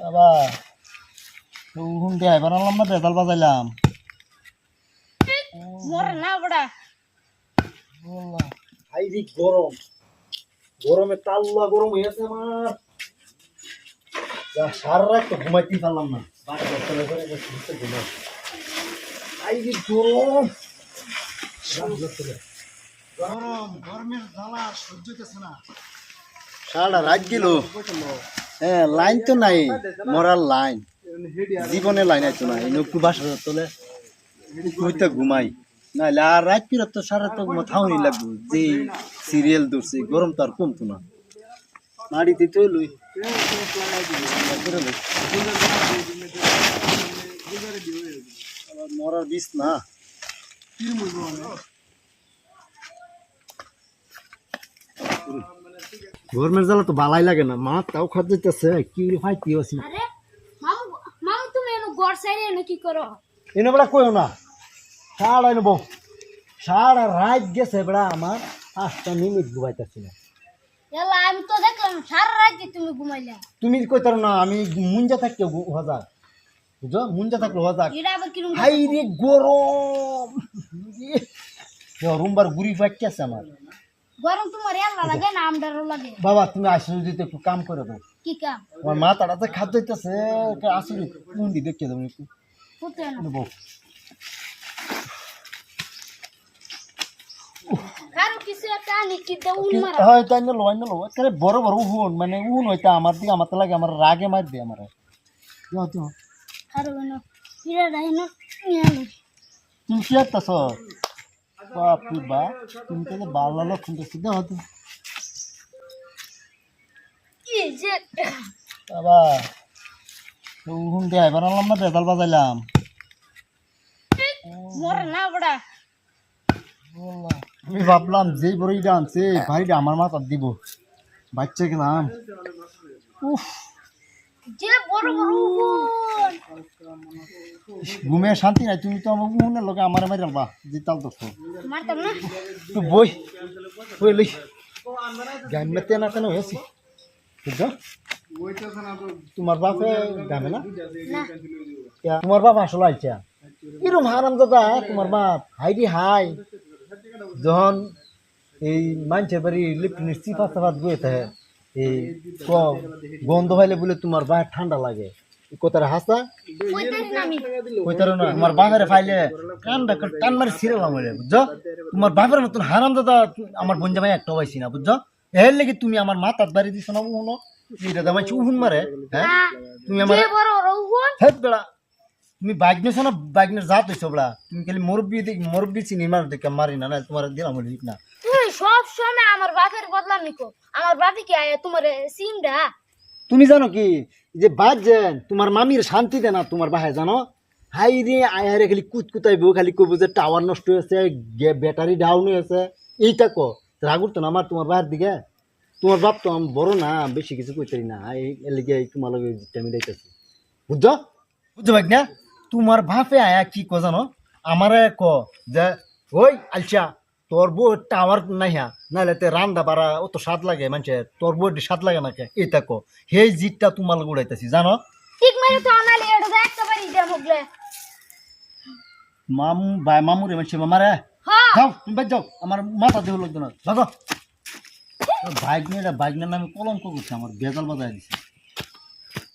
বাবা উহুন দিয়ে এবার আনলাম না বেতাল বাজাইলাম। মরে না বড়া। ভাই রে গরম। গরমে তাল্লা গরম হয়েছে আমার। যা সারা রাত তো ঘুমাইতে পারলাম না। বাড়ি চলে করে বসে বসে ঘুমাই ভাই রে গরম। গরম গরমের জ্বালা সহ্য হইতেছে না। সারাটা রাত গেল। হ্যাঁ লাইন তো নাই। মরার লাইন। জীবনে লাইন আইতো না। এই নকু বাসার তোলে হইতে ঘুমাই। নাহলে আর রাত ফিরত তো সারা তো মাথাও নি লাগবো। যে সিরিয়াল ধরছে, গরম তো আর কমতো না। মাড়িতে তো লই। মরার বিষ না। গরমের জ্বালা তো ভালাই লাগে না। মা তাও খাদ্য দিতেছে কি ভাই কি আছি আরে মামু মামু তুমি এনো গড় সাইডে এনো কি করো? এনে বেড়া কইও না। সারা নেব সারা রাত গেছে বেড়া আমার পাঁচটা মিনিট ঘুমাইতেছি না। এলা আমি তো দেখলাম সারা রাত তুমি ঘুমাইলা। তুমি কইতার না আমি মুঞ্জা থাকতে হজাক বুঝো মুঞ্জা থাকলে কিরম হাই রে গরম। রুমবার গুড়ি ফাটতেছে আমার। গরম তোমার এলা লাগে না আমদারও লাগে। বাবা তুমি আসলে যদি একটু কাম করে দাও। কি কাম? আমার মা তাড়াতে খাদ্য হইতেছে আসলে দি দেখতে দেবো একটু। না। উন হয় তাই না লয় না একেবারে বড় বড় উহুন মানে উহুন হইতা আমার দিকে আমার লাগে আমার রাগে মার দিয়ে আমার। তুমি কি বাপরে বা তুমি তো বাল্লা লক্ষণ তো সিদ্ধা হতো। যে বাবা উহুন দিয়ে এবার না বেতাল বাজাইলাম। আমি ভাবলাম যেই বড়িটা আনছে ভাইটা আমার মাথার দিব। বাচ্চা গেলাম উফ। যে ঘুমে শান্তি নাই তুমি তো আমার উহুনের লোকে আমার মারি আলবা জিতাল তো তো বই বই লই। গান মেতে না কেন হয়েছি? তোমার বাপে গাবে না? তোমার বাপ আসলে আইছা। এরম হারাম দাদা তোমার বাপ হাইডি হাই। যখন এই মানুষের বাড়ি ইলেকট্রনিক চিপা চাপাত বয়ে থাকে এই গন্ধ হইলে বলে তোমার বাপ ঠান্ডা লাগে। এই কথাটা হাসা? কইতারি না তোমার বাপের ফাইলে টান মারি ছিঁড়লাম বলে বুঝছ? তোমার বাপের মতন হারাম দাদা আমার বঞ্জা ভাই একটা পাইছি না বুঝছ? এর লেগে তুমি আমার মাথার বাড়ি দিছো না উহুনো? এটা দামাই উহুন মারে হ্যাঁ? তুমি আমার যে বড় তুমি বাইক নিছো না জাত হইছো বেড়া। তুমি খালি মুরব্বী দিক মুরব্বী চিনি মার দেখে মারি না তোমার দিলাম না? সব সময় আমার বাপের বদলাম নিকো। আমার বাপি কি তোমার সিমডা তুমি জানো কি? যে বাজেন তোমার মামির শান্তি দে না তোমার বাহে জানো? হাই রে, আয় হারে খালি কুত কুতাইব খালি কইব যে টাওয়ার নষ্ট হয়েছে ব্যাটারি ডাউন হয়েছে। এইটা কো, রাগুর তো না আমার তোমার বাহের দিকে? তোমার বাপ তো আমি বড় না বেশি কিছু কইতারি না। এর লিগে তোমার লগে আমি দেখতেছি বুঝছ? বুঝছ ভাই না তোমার বাপে আয়া কি কো জানো? আমারে ক যে, ওই আলচা তোর বউ টাওয়ার নাই হ্যাঁ নাহলে তে রান্দা বাড়া অত স্বাদ লাগে মানুষের তোর বউ স্বাদ লাগে না এটা কো সেই জিতটা তোমার উড়াইতেছি জানো? ঠিক মেরে তো আনালি এটা তো একটা বাড়ি দে মুগলে মামু মামুরে মানুষ মামারে হ্যাঁ যাও তুমি বাদ যাও আমার মাথা দেহ লাগতো না। ভাগো বাইক নিয়ে বাইক নিয়ে নামে কলঙ্ক করছে আমার বেজাল বাজায় দিছে।